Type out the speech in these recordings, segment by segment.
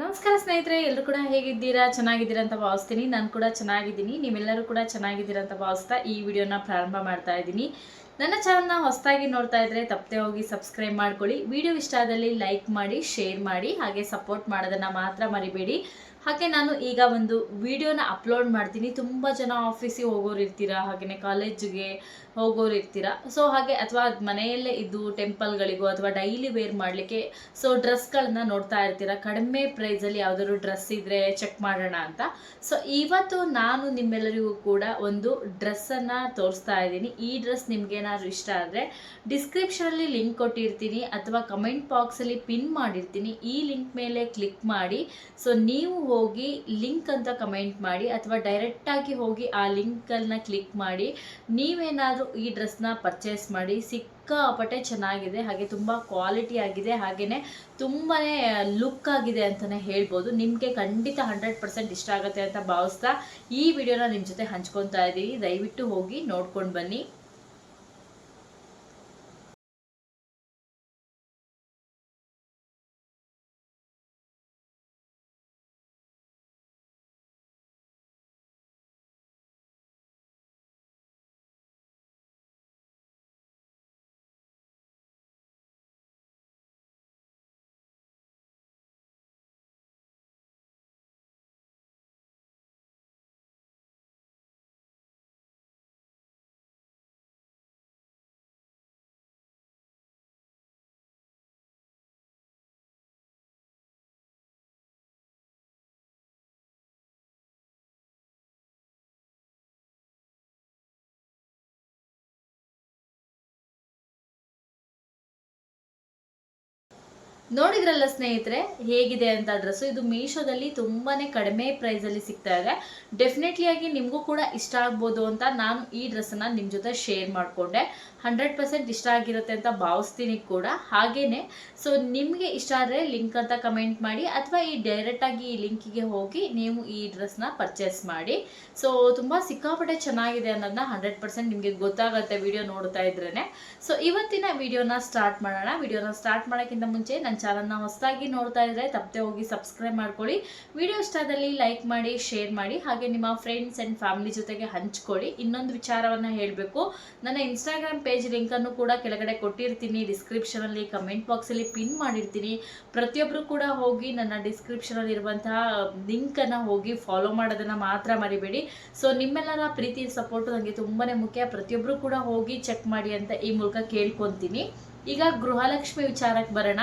ನಮಸ್ಕಾರ ಸ್ನೇಹಿತರೆ ಎಲ್ಲರೂ ಕೂಡ ಹೇಗಿದ್ದೀರಾ? ಚೆನ್ನಾಗಿದ್ದೀರಾ ಅಂತ ಭಾವಿಸ್ತೀನಿ. ನಾನು ಕೂಡ ಚೆನ್ನಾಗಿದ್ದೀನಿ. ನೀವೆಲ್ಲರೂ ಕೂಡ ಚೆನ್ನಾಗಿದ್ದೀರಾ ಅಂತ ಭಾವಿಸ್ತಾ ಈ ವಿಡಿಯೋನ ಪ್ರಾರಂಭ ಮಾಡ್ತಾ ಇದ್ದೀನಿ. ನನ್ನ ಚಾನಲ್ನ ಹೊಸದಾಗಿ ನೋಡ್ತಾ ಇದ್ರೆ ತಪ್ಪದೆ ಹೋಗಿ ಸಬ್ಸ್ಕ್ರೈಬ್ ಮಾಡ್ಕೊಳ್ಳಿ. ವಿಡಿಯೋ ಇಷ್ಟ ಆದಲ್ಲಿ ಲೈಕ್ ಮಾಡಿ ಶೇರ್ ಮಾಡಿ, ಹಾಗೆ ಸಪೋರ್ಟ್ ಮಾಡೋದನ್ನು ಮಾತ್ರ ಮರಿಬೇಡಿ. ಹಾಗೆ ನಾನು ಈಗ ಒಂದು ವಿಡಿಯೋನ ಅಪ್ಲೋಡ್ ಮಾಡ್ತೀನಿ. ತುಂಬ ಜನ ಆಫೀಸಿಗೆ ಹೋಗೋರು ಇರ್ತೀರಾ ಹಾಗೆಯೇ ಕಾಲೇಜಿಗೆ ಹೋಗೋರು ಇರ್ತೀರಾ. ಸೊ ಹಾಗೆ ಅಥವಾ ಮನೆಯಲ್ಲೇ ಇದ್ದು ಟೆಂಪಲ್ಗಳಿಗೂ ಅಥವಾ ಡೈಲಿ ವೇರ್ ಮಾಡಲಿಕ್ಕೆ ಸೊ ಡ್ರೆಸ್ಗಳನ್ನ ನೋಡ್ತಾ ಇರ್ತೀರಾ. ಕಡಿಮೆ ಪ್ರೈಸಲ್ಲಿ ಯಾವುದಾದ್ರು ಡ್ರೆಸ್ ಇದ್ದರೆ ಚೆಕ್ ಮಾಡೋಣ ಅಂತ. ಸೊ ಇವತ್ತು ನಾನು ನಿಮ್ಮೆಲ್ಲರಿಗೂ ಕೂಡ ಒಂದು ಡ್ರೆಸ್ಸನ್ನು ತೋರಿಸ್ತಾ ಇದ್ದೀನಿ. ಈ ಡ್ರೆಸ್ ನಿಮ್ಗೇನಾದ್ರು ಇಷ್ಟ ಆದರೆ ಡಿಸ್ಕ್ರಿಪ್ಷನಲ್ಲಿ ಲಿಂಕ್ ಕೊಟ್ಟಿರ್ತೀನಿ ಅಥವಾ ಕಮೆಂಟ್ ಬಾಕ್ಸಲ್ಲಿ ಪಿನ್ ಮಾಡಿರ್ತೀನಿ. ಈ ಲಿಂಕ್ ಮೇಲೆ ಕ್ಲಿಕ್ ಮಾಡಿ ಸೊ ನೀವು ಹೋಗಿ ಲಿಂಕ್ ಅಂತ ಕಮೆಂಟ್ ಮಾಡಿ ಅಥವಾ ಡೈರೆಕ್ಟಾಗಿ ಹೋಗಿ ಆ ಲಿಂಕನ್ನು ಕ್ಲಿಕ್ ಮಾಡಿ ನೀವೇನಾದರೂ ಈ ಡ್ರೆಸ್ನ ಪರ್ಚೇಸ್ ಮಾಡಿ ಸಿಕ್ಕಾಪಟ್ಟೆ ಚೆನ್ನಾಗಿದೆ, ಹಾಗೆ ತುಂಬ ಕ್ವಾಲಿಟಿ ಆಗಿದೆ ಹಾಗೆಯೇ ತುಂಬಾ ಲುಕ್ ಆಗಿದೆ ಅಂತಲೇ ಹೇಳ್ಬೋದು. ನಿಮಗೆ ಖಂಡಿತ ಹಂಡ್ರೆಡ್ ಪರ್ಸೆಂಟ್ ಇಷ್ಟ ಆಗುತ್ತೆ ಅಂತ ಭಾವಿಸ್ತಾ ಈ ವಿಡಿಯೋನ ನಿಮ್ಮ ಜೊತೆ ಹಂಚ್ಕೊತಾ ಇದ್ದೀನಿ ದಯವಿಟ್ಟು ಹೋಗಿ ನೋಡ್ಕೊಂಡು ಬನ್ನಿ. ನೋಡಿದ್ರಲ್ಲ ಸ್ನೇಹಿತರೆ, ಹೇಗಿದೆ ಅಂತ ಡ್ರೆಸ್ಸು ಇದು ಮೀಶೋದಲ್ಲಿ ತುಂಬಾ ಕಡಿಮೆ ಪ್ರೈಸಲ್ಲಿ ಸಿಗ್ತಾ ಇದೆ. ಡೆಫಿನೆಟ್ಲಿ ಆಗಿ ನಿಮಗೂ ಕೂಡ ಇಷ್ಟ ಆಗ್ಬೋದು ಅಂತ ನಾನು ಈ ಡ್ರೆಸ್ಸನ್ನು ನಿಮ್ಮ ಜೊತೆ ಶೇರ್ ಮಾಡಿಕೊಂಡೆ. ಹಂಡ್ರೆಡ್ ಪರ್ಸೆಂಟ್ ಇಷ್ಟ ಆಗಿರುತ್ತೆ ಅಂತ ಭಾವಿಸ್ತೀನಿ ಕೂಡ. ಹಾಗೇನೆ ಸೊ ನಿಮಗೆ ಇಷ್ಟ ಆದರೆ ಲಿಂಕ್ ಅಂತ ಕಮೆಂಟ್ ಮಾಡಿ, ಅಥವಾ ಈ ಡೈರೆಕ್ಟಾಗಿ ಈ ಲಿಂಕಿಗೆ ಹೋಗಿ ನೀವು ಈ ಡ್ರೆಸ್ನ ಪರ್ಚೇಸ್ ಮಾಡಿ. ಸೊ ತುಂಬ ಸಿಕ್ಕಾಪಟ್ಟೆ ಚೆನ್ನಾಗಿದೆ ಅನ್ನೋದನ್ನ ಹಂಡ್ರೆಡ್ ಪರ್ಸೆಂಟ್ ನಿಮಗೆ ಗೊತ್ತಾಗುತ್ತೆ ವಿಡಿಯೋ ನೋಡ್ತಾ ಇದ್ರೇ ಸೊ ಇವತ್ತಿನ ವಿಡಿಯೋನ ಸ್ಟಾರ್ಟ್ ಮಾಡೋಣ. ವಿಡಿಯೋನ ಸ್ಟಾರ್ಟ್ ಮಾಡೋಕ್ಕಿಂತ ಮುಂಚೆ ಚಾನಲ್ನ ಹೊಸದಾಗಿ ನೋಡ್ತಾ ಇದ್ರೆ ತಪ್ಪದೆ ಹೋಗಿ ಸಬ್ಸ್ಕ್ರೈಬ್ ಮಾಡ್ಕೊಳ್ಳಿ. ವಿಡಿಯೋ ಇಷ್ಟದಲ್ಲಿ ಲೈಕ್ ಮಾಡಿ ಶೇರ್ ಮಾಡಿ, ಹಾಗೆ ನಿಮ್ಮ ಫ್ರೆಂಡ್ಸ್ ಆ್ಯಂಡ್ ಫ್ಯಾಮಿಲಿ ಜೊತೆಗೆ ಹಂಚ್ಕೊಳ್ಳಿ. ಇನ್ನೊಂದು ವಿಚಾರವನ್ನು ಹೇಳಬೇಕು. ನನ್ನ ಇನ್ಸ್ಟಾಗ್ರಾಮ್ ಪೇಜ್ ಲಿಂಕನ್ನು ಕೂಡ ಕೆಳಗಡೆ ಕೊಟ್ಟಿರ್ತೀನಿ. ಡಿಸ್ಕ್ರಿಪ್ಷನಲ್ಲಿ ಕಮೆಂಟ್ ಬಾಕ್ಸಲ್ಲಿ ಪಿನ್ ಮಾಡಿರ್ತೀನಿ. ಪ್ರತಿಯೊಬ್ಬರು ಕೂಡ ಹೋಗಿ ನನ್ನ ಡಿಸ್ಕ್ರಿಪ್ಷನಲ್ಲಿ ಇರುವಂತಹ ಲಿಂಕನ್ನು ಹೋಗಿ ಫಾಲೋ ಮಾಡೋದನ್ನು ಮಾತ್ರ ಮರಿಬೇಡಿ. ಸೊ ನಿಮ್ಮೆಲ್ಲರ ಪ್ರೀತಿ ಸಪೋರ್ಟು ನನಗೆ ತುಂಬಾ ಮುಖ್ಯ. ಪ್ರತಿಯೊಬ್ಬರು ಕೂಡ ಹೋಗಿ ಚೆಕ್ ಮಾಡಿ ಅಂತ ಈ ಮೂಲಕ ಕೇಳ್ಕೊತೀನಿ. ಈಗ ಗೃಹಲಕ್ಷ್ಮಿ ವಿಚಾರಕ್ಕೆ ಬರೋಣ.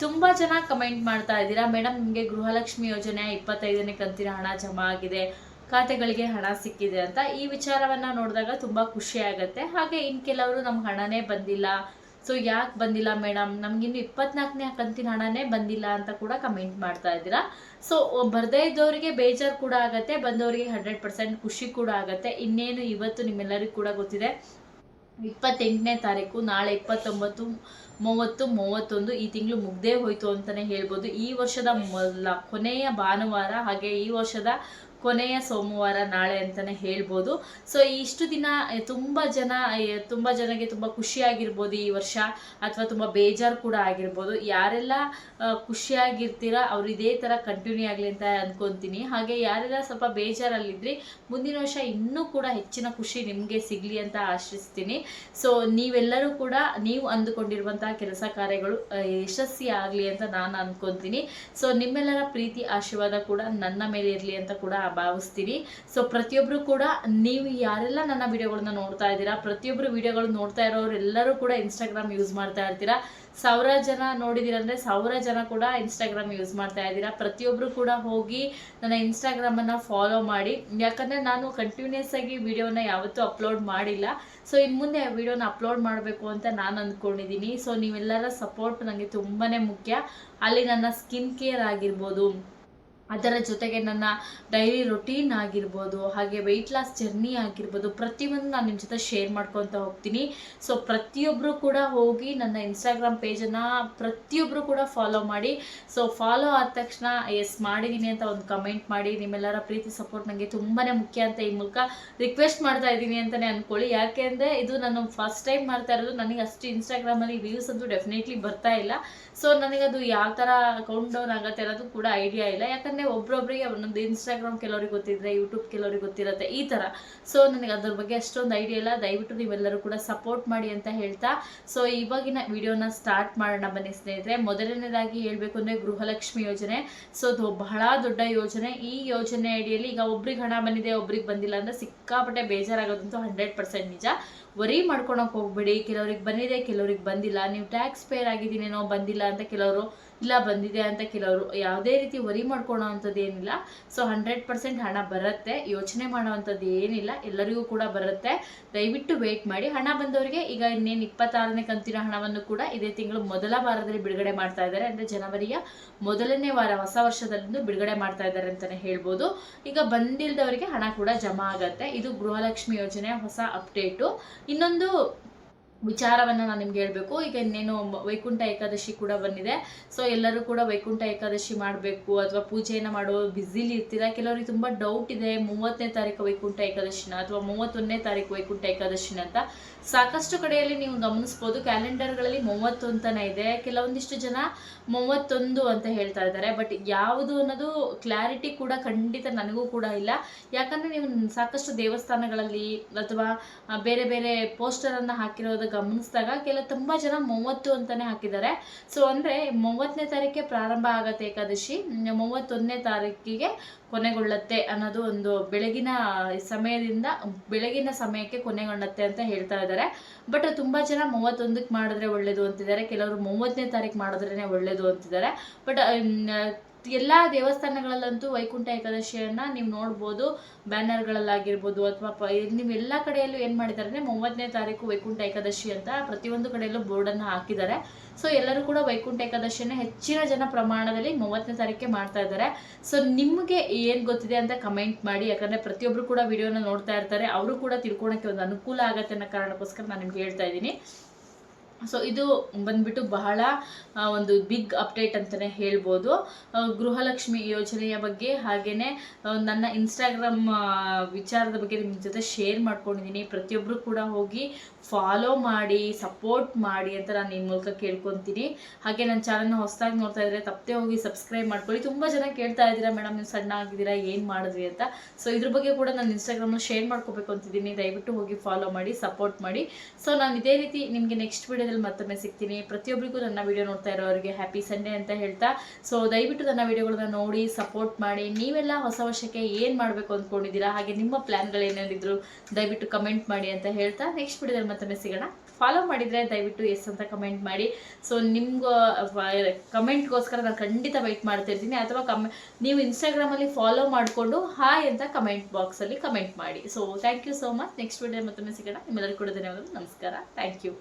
ತುಂಬ ಜನ ಕಮೆಂಟ್ ಮಾಡ್ತಾ ಇದ್ದೀರಾ ಮೇಡಮ್ ನಿಮಗೆ ಗೃಹಲಕ್ಷ್ಮಿ ಯೋಜನೆ ಇಪ್ಪತ್ತೈದನೇ ಕಂತಿನ ಹಣ ಜಮಾ ಆಗಿದೆ, ಖಾತೆಗಳಿಗೆ ಹಣ ಸಿಕ್ಕಿದೆ ಅಂತ ಈ ವಿಚಾರವನ್ನ ನೋಡಿದಾಗ ತುಂಬಾ ಖುಷಿ ಆಗುತ್ತೆ. ಹಾಗೆ ಇನ್ ಕೆಲವರು ನಮ್ಮ ಹಣನೇ ಬಂದಿಲ್ಲ. ಸೊ, ಯಾಕೆ ಬಂದಿಲ್ಲ ಮೇಡಮ್ ನಮಗಿನ್ನು ಇಪ್ಪತ್ನಾಲ್ಕನೇ ಕಂತಿನ ಹಣನೇ ಬಂದಿಲ್ಲ ಅಂತ ಕೂಡ ಕಮೆಂಟ್ ಮಾಡ್ತಾ ಇದ್ದೀರಾ. ಸೊ, ಬರ್ದೇ ಇದ್ದವರಿಗೆ ಬೇಜಾರು ಕೂಡ ಆಗತ್ತೆ, ಬಂದವರಿಗೆ ಹಂಡ್ರೆಡ್ ಪರ್ಸೆಂಟ್ ಖುಷಿ ಕೂಡ ಆಗತ್ತೆ. ಇನ್ನೇನು ಇವತ್ತು ನಿಮ್ಮೆಲ್ಲರಿಗೂ ಕೂಡ ಗೊತ್ತಿದೆ. ಇಪ್ಪತ್ತೆಂಟನೇ ತಾರೀಕು, ನಾಳೆ ಇಪ್ಪತ್ತೊಂಬತ್ತು, ಮೂವತ್ತು, ಮೂವತ್ತೊಂದು ಈ ತಿಂಗಳು ಮುಗ್ದೇ ಹೋಯ್ತು ಅಂತಲೇ ಹೇಳ್ಬೋದು. ಈ ವರ್ಷದ ಮೊದಲ, ಕೊನೆಯ ಭಾನುವಾರ ಹಾಗೆ ಈ ವರ್ಷದ ಕೊನೆಯ ಸೋಮವಾರ ನಾಳೆ ಅಂತಲೇ ಹೇಳ್ಬೋದು. ಸೊ ಇಷ್ಟು ದಿನ ತುಂಬ ಜನ ತುಂಬ ಜನಗೆ ತುಂಬ ಖುಷಿಯಾಗಿರ್ಬೋದು ಈ ವರ್ಷ, ಅಥವಾ ತುಂಬ ಬೇಜಾರು ಕೂಡ ಆಗಿರ್ಬೋದು. ಯಾರೆಲ್ಲ ಖುಷಿಯಾಗಿರ್ತೀರ, ಅವ್ರು ಇದೇ ಥರ ಕಂಟಿನ್ಯೂ ಆಗಲಿ ಅಂತ ಅಂದ್ಕೊತೀನಿ ಹಾಗೆ ಯಾರೆಲ್ಲ ಸ್ವಲ್ಪ ಬೇಜಾರಲ್ಲಿದ್ರಿ, ಮುಂದಿನ ವರ್ಷ ಇನ್ನೂ ಕೂಡ ಹೆಚ್ಚಿನ ಖುಷಿ ನಿಮಗೆ ಸಿಗಲಿ ಅಂತ ಆಶಿಸ್ತೀನಿ. ಸೊ ನೀವೆಲ್ಲರೂ ಕೂಡ, ನೀವು ಅಂದುಕೊಂಡಿರುವಂತಹ ಕೆಲಸ ಕಾರ್ಯಗಳು ಯಶಸ್ವಿ ಆಗಲಿ ಅಂತ ನಾನು ಅಂದ್ಕೊತೀನಿ ಸೊ ನಿಮ್ಮೆಲ್ಲರ ಪ್ರೀತಿ, ಆಶೀರ್ವಾದ ಕೂಡ ನನ್ನ ಮೇಲೆ ಇರಲಿ ಅಂತ ಕೂಡ ಭಾವಿಸ್ತೀನಿ ಸೊ ಪ್ರತಿಯೊಬ್ಬರು ಕೂಡ ನೀವು ಯಾರೆಲ್ಲ ನನ್ನ ವಿಡಿಯೋಗಳನ್ನ ನೋಡ್ತಾ ಇದ್ದೀರಾ ಪ್ರತಿಯೊಬ್ಬರು ವಿಡಿಯೋಗಳು ನೋಡ್ತಾ ಇರೋರೆಲ್ಲರೂ ಕೂಡ ಇನ್ಸ್ಟಾಗ್ರಾಮ್ ಯೂಸ್ ಮಾಡ್ತಾ ಇರ್ತೀರಾ. ಸಾವಿರ ಜನ ನೋಡಿದಿರಂದ್ರೆ ಸಾವಿರ ಜನ ಕೂಡ ಇನ್ಸ್ಟಾಗ್ರಾಮ್ ಯೂಸ್ ಮಾಡ್ತಾ ಇದ್ದೀರಾ. ಪ್ರತಿಯೊಬ್ಬರು ಕೂಡ ಹೋಗಿ ನನ್ನ ಇನ್ಸ್ಟಾಗ್ರಾಮನ್ನು ಫಾಲೋ ಮಾಡಿ. ಯಾಕಂದ್ರೆ ನಾನು ಕಂಟಿನ್ಯೂಸ್ ಆಗಿ ವಿಡಿಯೋನ ಯಾವತ್ತೂ ಅಪ್ಲೋಡ್ ಮಾಡಿಲ್ಲ. ಸೊ ಇನ್ನು ಮುಂದೆ ವಿಡಿಯೋನ ಅಪ್ಲೋಡ್ ಮಾಡಬೇಕು ಅಂತ ನಾನು ಅಂದ್ಕೊಂಡಿದ್ದೀನಿ ಸೊ ನೀವೆಲ್ಲರ ಸಪೋರ್ಟ್ ನನಗೆ ತುಂಬಾ ಮುಖ್ಯ. ಅಲ್ಲಿ ನನ್ನ ಸ್ಕಿನ್ ಕೇರ್ ಆಗಿರ್ಬೋದು ಅದರ ಜೊತೆಗೆ ನನ್ನ ಡೈಲಿ ರೊಟೀನ್ ಆಗಿರ್ಬೋದು, ಹಾಗೆ ವೆಯ್ಟ್ ಲಾಸ್ ಜರ್ನಿ ಆಗಿರ್ಬೋದು, ಪ್ರತಿಯೊಂದು ನಾನು ನಿಮ್ಮ ಜೊತೆ ಶೇರ್ ಮಾಡ್ಕೊತ ಹೋಗ್ತೀನಿ. ಸೊ ಪ್ರತಿಯೊಬ್ಬರು ಕೂಡ ಹೋಗಿ ನನ್ನ ಇನ್ಸ್ಟಾಗ್ರಾಮ್ ಪೇಜನ್ನು ಪ್ರತಿಯೊಬ್ಬರು ಕೂಡ ಫಾಲೋ ಮಾಡಿ. ಸೊ ಫಾಲೋ ಆದ ತಕ್ಷಣ ಎಸ್ ಮಾಡಿದ್ದೀನಿ ಅಂತ ಒಂದು ಕಮೆಂಟ್ ಮಾಡಿ. ನಿಮ್ಮೆಲ್ಲರ ಪ್ರೀತಿ ಸಪೋರ್ಟ್ ನನಗೆ ತುಂಬಾ ಮುಖ್ಯ ಅಂತ ಈ ಮೂಲಕ ರಿಕ್ವೆಸ್ಟ್ ಮಾಡ್ತಾ ಇದ್ದೀನಿ ಅಂತಲೇ ಅಂದ್ಕೊಳ್ಳಿ ಯಾಕೆ ಅಂದರೆ ಇದು ನಾನು ಫಸ್ಟ್ ಟೈಮ್ ಮಾಡ್ತಾ ಇರೋದು. ನನಗೆ ಅಷ್ಟು ಇನ್ಸ್ಟಾಗ್ರಾಮಲ್ಲಿ ವ್ಯೂಸ್ ಅಂತೂ ಡೆಫಿನೆಟ್ಲಿ ಬರ್ತಾ ಇಲ್ಲ. ಸೊ ನನಗದು ಯಾವ ಥರ ಕೌಂಟ್ ಡೌನ್ ಆಗುತ್ತೆ ಅನ್ನೋದು ಕೂಡ ಐಡಿಯಾ ಇಲ್ಲ. ಯಾಕಂದರೆ ಒಬ್ರೊಬ್ರಿಗೆ ಒಂದೊಂದು ಇನ್ಸ್ಟಾಗ್ರಾಮ್ ಕೆಲವ್ರಿಗೆ ಗೊತ್ತಿದ್ರೆ ಯೂಟ್ಯೂಬ್ ಕೆಲವ್ರಿಗೆ ಗೊತ್ತಿರತ್ತೆ, ಈ ಥರ ಸೊ ನನಗೆ ಅದ್ರ ಬಗ್ಗೆ ಅಷ್ಟೊಂದು ಐಡಿಯಾ ಇಲ್ಲ. ದಯವಿಟ್ಟು ನೀವೆಲ್ಲರೂ ಕೂಡ ಸಪೋರ್ಟ್ ಮಾಡಿ ಅಂತ ಹೇಳ್ತಾ. ಸೊ ಇವಾಗಿನ ವಿಡಿಯೋನ ಸ್ಟಾರ್ಟ್ ಮಾಡೋಣ ಬನ್ನಿ ಸ್ನೇಹಿತರೆ. ಮೊದಲನೇದಾಗಿ ಹೇಳ್ಬೇಕು ಅಂದರೆ ಗೃಹಲಕ್ಷ್ಮಿ ಯೋಜನೆ. ಸೊ ಅದು ಬಹಳ ದೊಡ್ಡ ಯೋಜನೆ. ಈ ಯೋಜನೆ ಅಡಿಯಲ್ಲಿ ಈಗ ಒಬ್ರಿಗೆ ಹಣ ಬಂದಿದೆ, ಒಬ್ರಿಗೆ ಬಂದಿಲ್ಲ ಅಂದರೆ ಸಿಕ್ಕಾಪಟ್ಟೆ ಬೇಜಾರಾಗೋದಂತೂ ಹಂಡ್ರೆಡ್ ಪರ್ಸೆಂಟ್ ನಿಜ. ವರಿ ಮಾಡ್ಕೊಳಕ್ ಹೋಗ್ಬೇಡಿ. ಕೆಲವ್ರಿಗೆ ಬಂದಿದೆ, ಕೆಲವ್ರಿಗೆ ಬಂದಿಲ್ಲ. ನೀವು ಟ್ಯಾಕ್ಸ್ ಪೇರ್ ಆಗಿದ್ದೀನೇನೋ, ಬಂದಿಲ್ಲ ಅಂತ ಕೆಲವರು ಇಲ್ಲ ಬಂದಿದೆ ಅಂತ ಕೆಲವರು ಯಾವುದೇ ರೀತಿ ವರಿ ಮಾಡ್ಕೊಳೋ ಅಂಥದ್ದು ಏನಿಲ್ಲ. ಸೊ ಹಂಡ್ರೆಡ್ ಪರ್ಸೆಂಟ್ ಹಣ ಬರುತ್ತೆ. ಯೋಚನೆ ಮಾಡೋವಂಥದ್ದು ಏನಿಲ್ಲ. ಎಲ್ಲರಿಗೂ ಕೂಡ ಬರುತ್ತೆ. ದಯವಿಟ್ಟು ವೇಟ್ ಮಾಡಿ. ಹಣ ಬಂದವರಿಗೆ ಈಗ ಇನ್ನೇನು ಇಪ್ಪತ್ತಾರನೇ ಕಂತಿನ ಹಣವನ್ನು ಕೂಡ ಇದೇ ತಿಂಗಳು ಮೊದಲ ವಾರದಲ್ಲಿ ಬಿಡುಗಡೆ ಮಾಡ್ತಾ ಇದ್ದಾರೆ. ಅಂದರೆ ಜನವರಿಯ ಮೊದಲನೇ ವಾರ ಹೊಸ ವರ್ಷದಲ್ಲಿಂದು ಬಿಡುಗಡೆ ಮಾಡ್ತಾ ಇದ್ದಾರೆ ಅಂತಲೇ ಹೇಳ್ಬೋದು. ಈಗ ಬಂದಿಲ್ದವರಿಗೆ ಹಣ ಕೂಡ ಜಮಾ ಆಗುತ್ತೆ. ಇದು ಗೃಹಲಕ್ಷ್ಮಿ ಯೋಜನೆ ಹೊಸ ಅಪ್ಡೇಟು ಇನ್ನೊಂದು ವಿಚಾರವನ್ನು ನಾನು ನಿಮ್ಗೆ ಹೇಳಬೇಕು. ಈಗ ಇನ್ನೇನು ವೈಕುಂಠ ಏಕಾದಶಿ ಕೂಡ ಬಂದಿದೆ. ಸೊ ಎಲ್ಲರೂ ಕೂಡ ವೈಕುಂಠ ಏಕಾದಶಿ ಮಾಡಬೇಕು ಅಥವಾ ಪೂಜೆಯನ್ನು ಮಾಡೋ ಬ್ಯುಸಿಲಿ ಇರ್ತೀರಾ? ಕೆಲವರಿಗೆ ತುಂಬ ಡೌಟ್ ಇದೆ ಮೂವತ್ತನೇ ತಾರೀಕು ವೈಕುಂಠ ಏಕಾದಶಿನ ಅಥವಾ ಮೂವತ್ತೊಂದನೇ ತಾರೀಕು ವೈಕುಂಠ ಏಕಾದಶಿನ ಅಂತ. ಸಾಕಷ್ಟು ಕಡೆಯಲ್ಲಿ ನೀವು ಗಮನಿಸ್ಬೋದು. ಕ್ಯಾಲೆಂಡರ್ಗಳಲ್ಲಿ ಮೂವತ್ತು ಅಂತಾನೆ ಇದೆ. ಕೆಲವೊಂದಿಷ್ಟು ಜನ ಮೂವತ್ತೊಂದು ಅಂತ ಹೇಳ್ತಾ ಇದ್ದಾರೆ. ಬಟ್ ಯಾವುದು ಅನ್ನೋದು ಕ್ಲಾರಿಟಿ ಕೂಡ ಖಂಡಿತ ನನಗೂ ಕೂಡ ಇಲ್ಲ. ಯಾಕಂದರೆ ನೀವು ಸಾಕಷ್ಟು ದೇವಸ್ಥಾನಗಳಲ್ಲಿ ಅಥವಾ ಬೇರೆ ಬೇರೆ ಪೋಸ್ಟರನ್ನು ಹಾಕಿರೋದು ಗಮನಿಸಿದಾಗ ಕೆಲ ತುಂಬ ಜನ ಮೂವತ್ತು ಅಂತಾನೆ ಹಾಕಿದ್ದಾರೆ. ಸೊ ಅಂದರೆ ಮೂವತ್ತನೇ ತಾರೀಕೆ ಪ್ರಾರಂಭ ಆಗತ್ತೆ ಏಕಾದಶಿ. ಮೂವತ್ತೊಂದನೇ ತಾರೀಕಿಗೆ ಕೊನೆಗೊಳ್ಳುತ್ತೆ ಅನ್ನೋದು ಒಂದು ಬೆಳಗಿನ ಸಮಯದಿಂದ, ಬೆಳಗಿನ ಸಮಯಕ್ಕೆ ಕೊನೆಗೊಳ್ಳುತ್ತೆ ಅಂತ ಹೇಳ್ತಾ ಇದ್ದಾರೆ. ಬಟ್ ತುಂಬ ಜನ ಮೂವತ್ತೊಂದಕ್ಕೆ ಮಾಡಿದ್ರೆ ಒಳ್ಳೇದು ಅಂತಿದ್ದಾರೆ. ಕೆಲವರು ಮೂವತ್ತನೇ ತಾರೀಕು ಮಾಡಿದ್ರೇನೆ ಒಳ್ಳೇದು ಅಂತಿದ್ದಾರೆ. ಬಟ್ ಎಲ್ಲ ದೇವಸ್ಥಾನಗಳಲ್ಲಂತೂ ವೈಕುಂಠ ಏಕಾದಶಿಯನ್ನ ನೀವು ನೋಡ್ಬೋದು, ಬ್ಯಾನರ್ಗಳಲ್ಲಾಗಿರ್ಬೋದು ಅಥವಾ ನೀವು ಎಲ್ಲ ಕಡೆಯಲ್ಲೂ ಏನು ಮಾಡಿದ್ದಾರೆ ಅಂದರೆ ಮೂವತ್ತನೇ ತಾರೀಕು ವೈಕುಂಠ ಏಕಾದಶಿ ಅಂತ ಪ್ರತಿಯೊಂದು ಕಡೆಯಲ್ಲೂ ಬೋರ್ಡನ್ನು ಹಾಕಿದ್ದಾರೆ. ಸೊ ಎಲ್ಲರೂ ಕೂಡ ವೈಕುಂಠ ಏಕಾದಶಿಯನ್ನು ಹೆಚ್ಚಿನ ಜನ ಪ್ರಮಾಣದಲ್ಲಿ ಮೂವತ್ತನೇ ತಾರೀಕೆ ಮಾಡ್ತಾ ಇದ್ದಾರೆ. ಸೊ ನಿಮಗೆ ಏನು ಗೊತ್ತಿದೆ ಅಂತ ಕಮೆಂಟ್ ಮಾಡಿ, ಯಾಕಂದರೆ ಪ್ರತಿಯೊಬ್ಬರು ಕೂಡ ವಿಡಿಯೋನ ನೋಡ್ತಾ ಇರ್ತಾರೆ, ಅವರು ಕೂಡ ತಿಳ್ಕೊಳಕ್ಕೆ ಒಂದು ಅನುಕೂಲ ಆಗತ್ತೆ ಅನ್ನೋ ಕಾರಣಕ್ಕೋಸ್ಕರ ನಾನು ನಿಮ್ಗೆ ಹೇಳ್ತಾ ಇದ್ದೀನಿ. ಸೊ ಇದು ಬಂದ್ಬಿಟ್ಟು ಬಹಳ ಒಂದು ಬಿಗ್ ಅಪ್ಡೇಟ್ ಅಂತಾನೆ ಹೇಳ್ಬೋದು. ಗೃಹಲಕ್ಷ್ಮಿ ಯೋಜನೆಯ ಬಗ್ಗೆ ಹಾಗೆಯೇ ನನ್ನ ಇನ್ಸ್ಟಾಗ್ರಾಮ್ ವಿಚಾರದ ಬಗ್ಗೆ ನಿಮ್ಮ ಜೊತೆ ಶೇರ್ ಮಾಡ್ಕೊಂಡಿದ್ದೀನಿ. ಪ್ರತಿಯೊಬ್ಬರು ಕೂಡ ಹೋಗಿ ಫಾಲೋ ಮಾಡಿ ಸಪೋರ್ಟ್ ಮಾಡಿ ಅಂತ ನಾನು ನಿಮ್ಮ ಮೂಲಕ ಕೇಳ್ಕೊತೀನಿ. ಹಾಗೆ ನನ್ನ ಚಾನಲ್ನ ಹೊಸದಾಗಿ ನೋಡ್ತಾ ಇದ್ರೆ ತಪ್ಪದೆ ಹೋಗಿ ಸಬ್ಸ್ಕ್ರೈಬ್ ಮಾಡ್ಕೊಳ್ಳಿ. ತುಂಬ ಜನ ಕೇಳ್ತಾ ಇದ್ದೀರಾ ಮೇಡಮ್ ನೀವು ಸಣ್ಣ ಆಗಿದ್ದೀರಾ, ಏನು ಮಾಡಿದ್ರಿ ಅಂತ. ಸೊ ಇದ್ರ ಬಗ್ಗೆ ಕೂಡ ನಾನು ಇನ್ಸ್ಟಾಗ್ರಾಮಲ್ಲಿ ಶೇರ್ ಮಾಡ್ಕೋಬೇಕು ಅಂತಿದ್ದೀನಿ. ದಯವಿಟ್ಟು ಹೋಗಿ ಫಾಲೋ ಮಾಡಿ ಸಪೋರ್ಟ್ ಮಾಡಿ. ಸೊ ನಾನು ಇದೇ ರೀತಿ ನಿಮಗೆ ನೆಕ್ಸ್ಟ್ ವೀಡಿಯೋದಲ್ಲಿ ಮತ್ತೊಮ್ಮೆ ಸಿಗ್ತೀನಿ. ಪ್ರತಿಯೊಬ್ಬರಿಗೂ ನನ್ನ ವೀಡಿಯೋ ನೋಡ್ತಾ ಇರೋರಿಗೆ ಹ್ಯಾಪಿ ಸಂಡೇ ಅಂತ ಹೇಳ್ತಾ. ಸೊ ದಯವಿಟ್ಟು ನನ್ನ ವೀಡಿಯೋಗಳನ್ನ ನೋಡಿ ಸಪೋರ್ಟ್ ಮಾಡಿ. ನೀವೆಲ್ಲ ಹೊಸ ವರ್ಷಕ್ಕೆ ಏನು ಮಾಡಬೇಕು ಅಂದ್ಕೊಂಡಿದ್ದೀರಾ, ಹಾಗೆ ನಿಮ್ಮ ಪ್ಲ್ಯಾನ್ಗಳು ಏನೇನಿದ್ರು ದಯವಿಟ್ಟು ಕಮೆಂಟ್ ಮಾಡಿ ಅಂತ ಹೇಳ್ತಾ ನೆಕ್ಸ್ಟ್ ವಿಡಿಯೋದಲ್ಲಿ ಮತ್ತೊಮ್ಮೆ ಸಿಗೋಣ. ಫಾಲೋ ಮಾಡಿದರೆ ದಯವಿಟ್ಟು ಎಸ್ ಅಂತ ಕಮೆಂಟ್ ಮಾಡಿ. ಸೊ ನಿಮ್ಗೂ ಕಮೆಂಟ್ಗೋಸ್ಕರ ನಾನು ಖಂಡಿತ ವೆಯ್ಟ್ ಮಾಡ್ತಿರ್ತೀನಿ ಅಥವಾ ಕಮೆ, ನೀವು ಇನ್ಸ್ಟಾಗ್ರಾಮಲ್ಲಿ ಫಾಲೋ ಮಾಡಿಕೊಂಡು ಹಾಯ್ ಅಂತ ಕಮೆಂಟ್ ಬಾಕ್ಸಲ್ಲಿ ಕಮೆಂಟ್ ಮಾಡಿ. So thank you so much next video ಮತ್ತೊಮ್ಮೆ ಸಿಗೋಣ. ನಿಮ್ಮೆಲ್ಲರಿಗೂ ಕೂಡ ಧನ್ಯವಾದಗಳು. ನಮಸ್ಕಾರ. Thank you